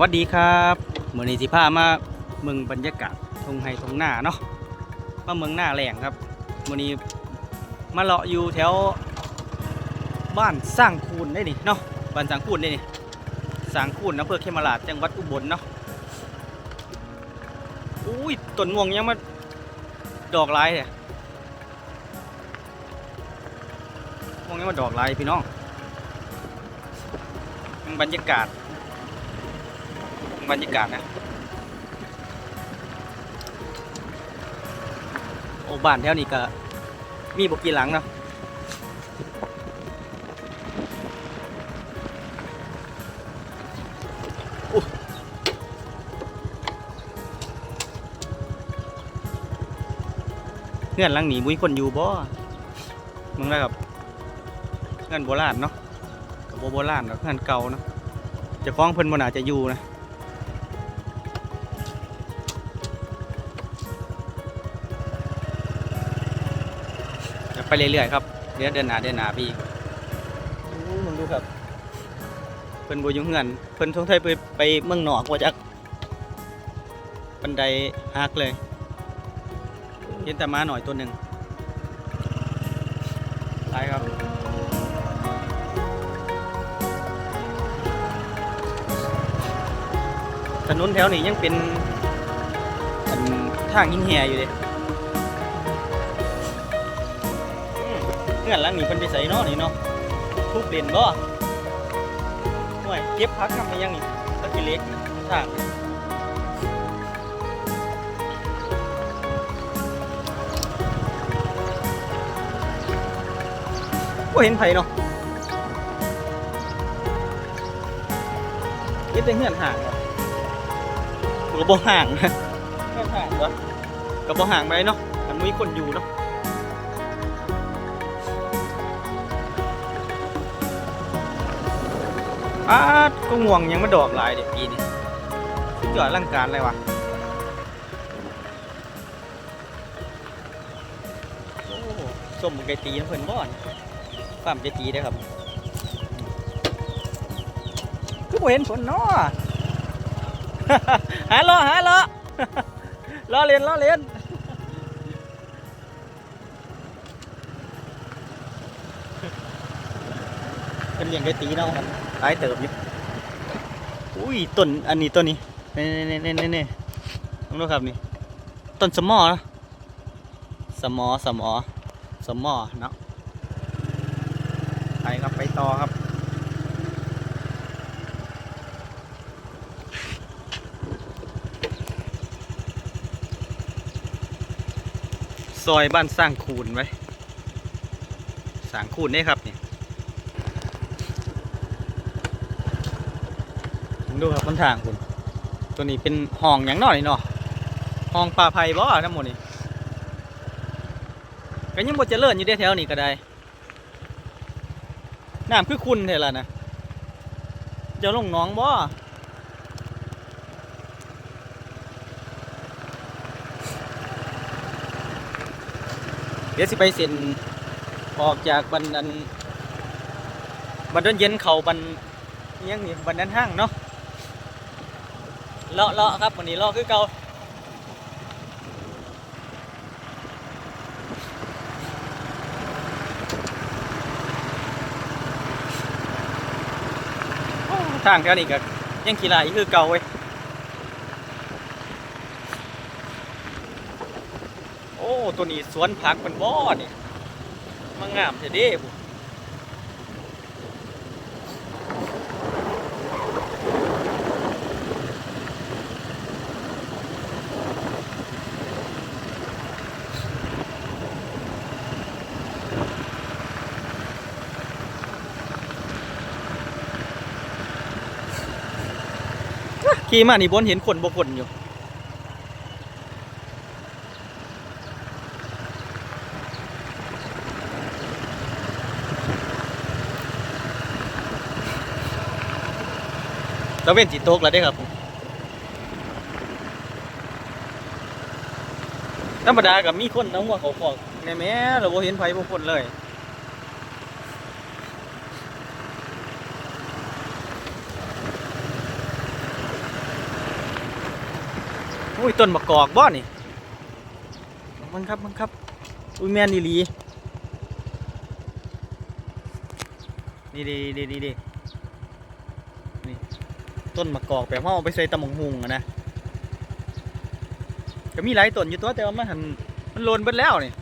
วัสดีครับเมื่อนี้สิพามาเมืองบรรยากาศทงไฮทงหน้าเนาะมาเมืองหน้าแหล่งครับเมื่อนี้มาเลาะอยู่แถวบ้านสร้างคูนได้นี่เนาะบ้านสร้างคูนได้นี่สร้างคูนอำเภอเขมราชจังหวัดอุบลเนาะอุ้ยต้นม่วงยังมาดอกลายเลยม่วงยังมาดอกลายพี่น้องบรรยากาศ บรรยากาศนะโอ้บ้านแถวนี้ก็มีบกี่หลังเนาะเงื่อนหลังหนีมุ้ยคนอยู่บ่มึงได้ครับเงื่อนโบราณเนาะกับโบราณเนาะเงื่อนเก่าเนาะจะคล้องเพิ่นบ่น่าจะอยู่นะ เรื่อยๆครับเดี๋ยวเดินหน้าเดินหน้าไปอีกโอ้มึงดูครับ เพิ่นบ่อยู่เฮือน เพิ่นทงไทยไปไปเมืองนอกว่าจักบันไดหักเลยเห็นแต่ม้าหน่อยตัวหนึ่งไปครับถนนแถวนี้ยังเป็นอันทางหินแห่อยู่เลย เงื่อนหลังนี่เพิ่นไปใส่เนาะนี่เนาะทุบเด่นบ่ห่วยเก็บพักนำไปยังนี่ตะกี้เล็กทางบ่เห็นไผเนาะเก็บแต่เงื่อนห่างเนาะก็บ่ห่างนะเงื่อนห่างวะก็บ่ห่างไปเนาะมันมีคนอยู่เนาะ อาก็ง่วงยังมาดอกหลายเด็กปีนี้สุดยอดอลังการเลยวะโอ้ส้มไก่ตีนเพิ่นบ่อนฟาร์มไก่ตีได้ครับคือบ่เห็นผลเนาะหาล้อหาล้อล้อเลียนล้อเลียนเป็นเลี้ยงไก่ตีเนาะครับ ลายเติบอยู่อุ้ยต้นอันนี้ต้นนี้นี่นี่นี่นี่นี่ต้องดูครับนี่ต้นสมอนะสมอสมอสมอเนาะไปครับไปต่อครับซอยบ้านสร้างคูนไว้สร้างคูนนี่ครับนี่ ดูครับบนทางคุณตัวนี้เป็นห้องอย่างน้อยเนาะห้องปลาไผ่บ่ทั้งหมดนี่ก็ยังบ่เจริญอยู่ได้แถวนี้ก็ได้น้ำคือคุณเท่าล่ะนะจะลงน้องบ่เดี๋ยวสิไปเซ็นออกจากบันดันบันดันเย็นเขาบันยังนี่บันดันห้างเนาะ เลาะเลาะครับวันนี้เลาะคือเก่าทางแถวนี้ก็ยังขี่ลายอีกคือเก่าเว้ยโอ้ตัวนี้สวนผักเป็นบ่อนี่มันงามเท่เด้บุ ขี่มานี่บนเห็นคนบ่คนอยู่ตะเว้นสีโตกแล้วเด้ครับผมธรรมดากับมีคนน้ำว่าเขาฟอกในแม่เราบ่เห็นไผบ่คนเลย อุ้ยต้นมะกอกบ่นี่มันครับมันครับ อุ้ยแม่นอีหลีนี่ดีดีดีดีนี่ต้นมะกอกแบบว่าเอาไปใส่ตะมงหุงอะนะก็มีหลายต้นอยู่ตัวแต่ว่ามันหันมันโลนเบิดแล้วนี่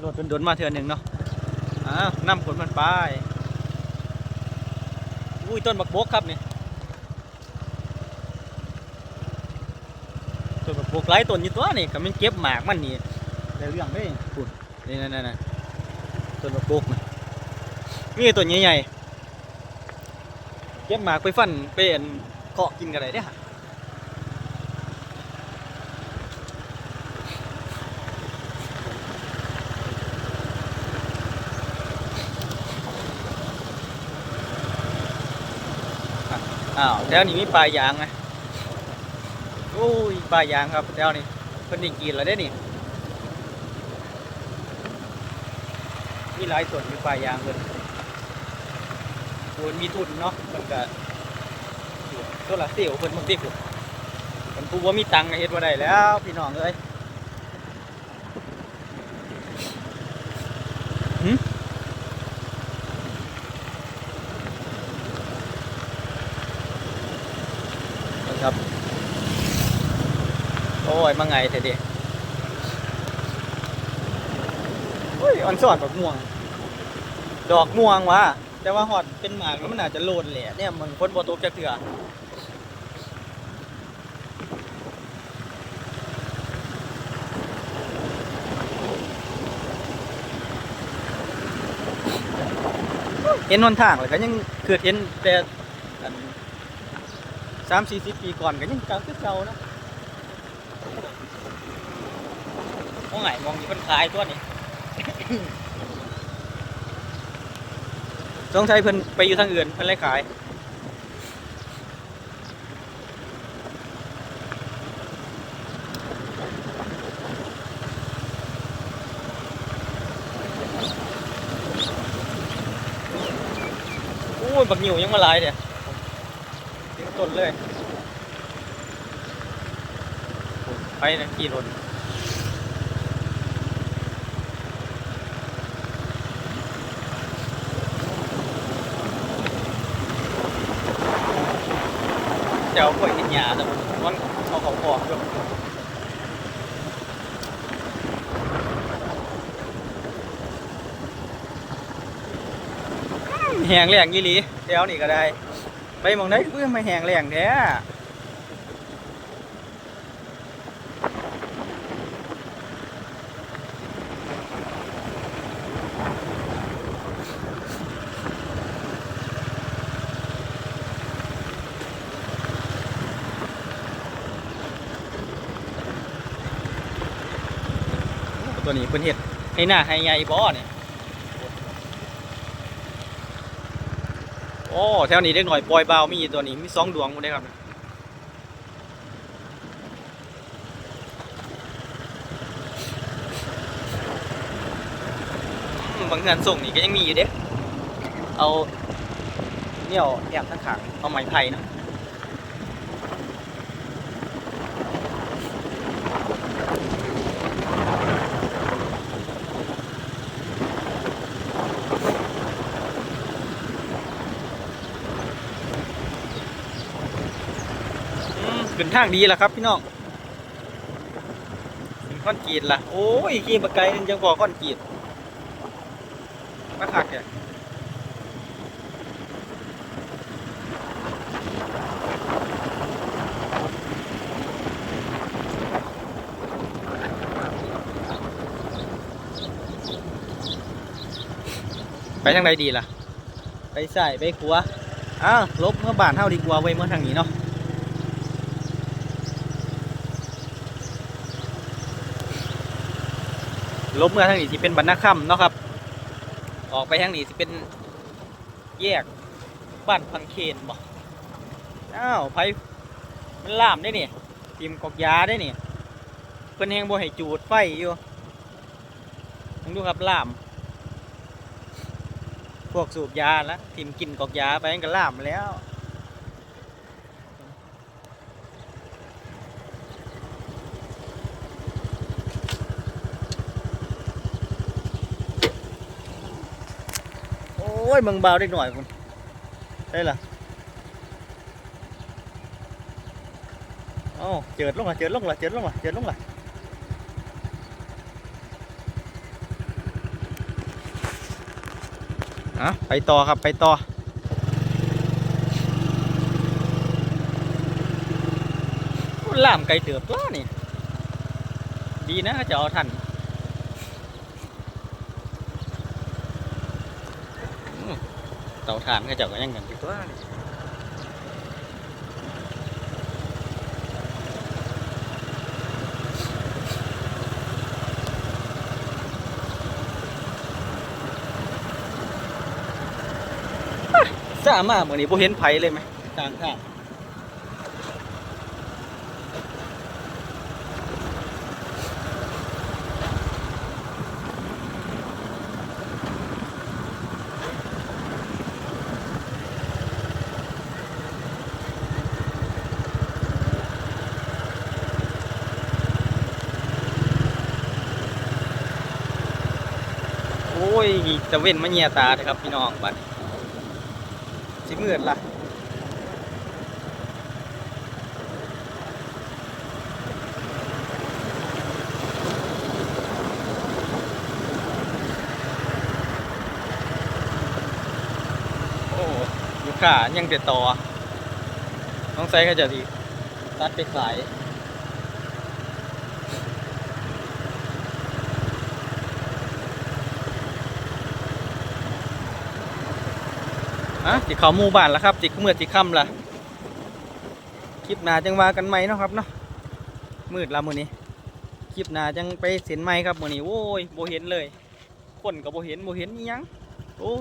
โลดโดนมาเทือนหนึ่งเนาะอ้าวนำผลมันไป อุ้ยต้นบักบกครับนี่ต้นบักบกหลายต้นอยู่ตัวนี่ก็มันเก็บหมากมันนี่ได้เรื่องเด้ปุ่นนี่นั่นๆต้นบักบกนะนี่ต้นใหญ่ๆเก็บหมากไปฟันไปอันเกาะกินกันได้เด้อ อ้าวแถวนี้มีปลายางไหมโอ้ยปลายางครับแถวนี้เพิ่นได้กินแล้วได้นี่มีหลายต้นมีปลายางเพิ่นโอ้ยมีทุนเนาะมันก็โซลาร์เซลล์เพิ่นบางทีพุ่นเพิ่นผู้ว่ามีตังค์เฮ็ดบ่ได้แล้ว พี่น้องเอ้ยหึครับ โอ้ย มาไงเถอะดิเฮ้ยออนสอดดอกม่วง ดอกม่วงวะแต่ว่าหอดเป็นหมากแล้วมันอาจจะโลนแหละเนี่ยมันคนบ่ตกจะเถื่อเห็นหนทางเลยก็ยังเกิดเห็นแต่สามสี่สิบปีก่อนก็ยังเก่าคือเก่านะ มองไหนมองมีคนขายตัวนี้สงสัยเพิ่นไปอยู่ทางอื่นเพิ่นเลยขายโอ้ยบักหนิวยังมาหลายเดี๋ยวเต็มต้นเลย ไปนะขี่รถ เดี๋ยวป่วยกินยาแต่มันเอาของออกด้วย แหงแรงยี่หลีเดี๋ยวนี่ก็ได้ ไปมองได้เพื่อมาแหงแรงแท้ตัวนี้เพิ่นเฮ็ดให้หน้าให้ใหญ่บ่เนี่ย โอ้แถวนี้เด็กหน่อยปล่อยเบามีตัวนี้มีสองดวงหมดเลยครับบางงานส่งนี่ก็ยังมีอยู่เด้ เอาเนี่ยแอบทั้งขังเอาไม้ไผ่นะ ทางดีแล้วครับพี่น้องขึ้นก้อนกรีดล่ะ โอ้ยขี่มาไกลยังพอก้อนกรีดมาคักเนี่ยไปทางใดดีล่ะ ไปใส่ไปขัวอ้าวลบเมื่อบานเท่าดีกว่าไว้เมื่อทางนี้เนาะ ลบเมื่อทางนี้สิเป็นบรรณค่ำเนาะครับ ออกไปทางนี้สิเป็นแยกบ้านพังเคนบ่อ้าวไผมันล่ามได้นี่ทีมกอกยาได้นี่เพิ่นแฮงบ่ให้จูดไฟอยู่ลองดูครับล่าม พวกสูบยาละทิมกินกอกยาไปมันก็ล่ามแล้ว อ้ยมึงเบาได้หน่อยคุณได้ล่ะเอ้าเจิดลงละเจิดลงละเจิดลงละเจิดลงละอะไปต่อครับไปต่อล่ามไกลเติบตัวนี่ ดีนะจะเอาทัน เตาถ่านก็เจ้าก็ยังเงินอยู่ตัวนี่สามารถเหมือนนี้บ่เห็นไผเลยไหมกลางทางโอ้ยจะเว้นมาเงียตาเถอะครับพี่น้องบัดสิมืดละโอ้ลูกค้ายังเด็ดต่อน้องไซก็จะดีตัดไปขาย อะจิเขาหมู่บ้านแล้วครับจิเมื่อจิค่ำละคลิปหนาจังว่ากันไหมเนาะครับเนาะมืดละมือนี้คลิปหนาจังไปเสียนไหมครับมือนี้โอ้ยโบเห็นเลย คนกับโบเห็นโบเห็นยังโอ้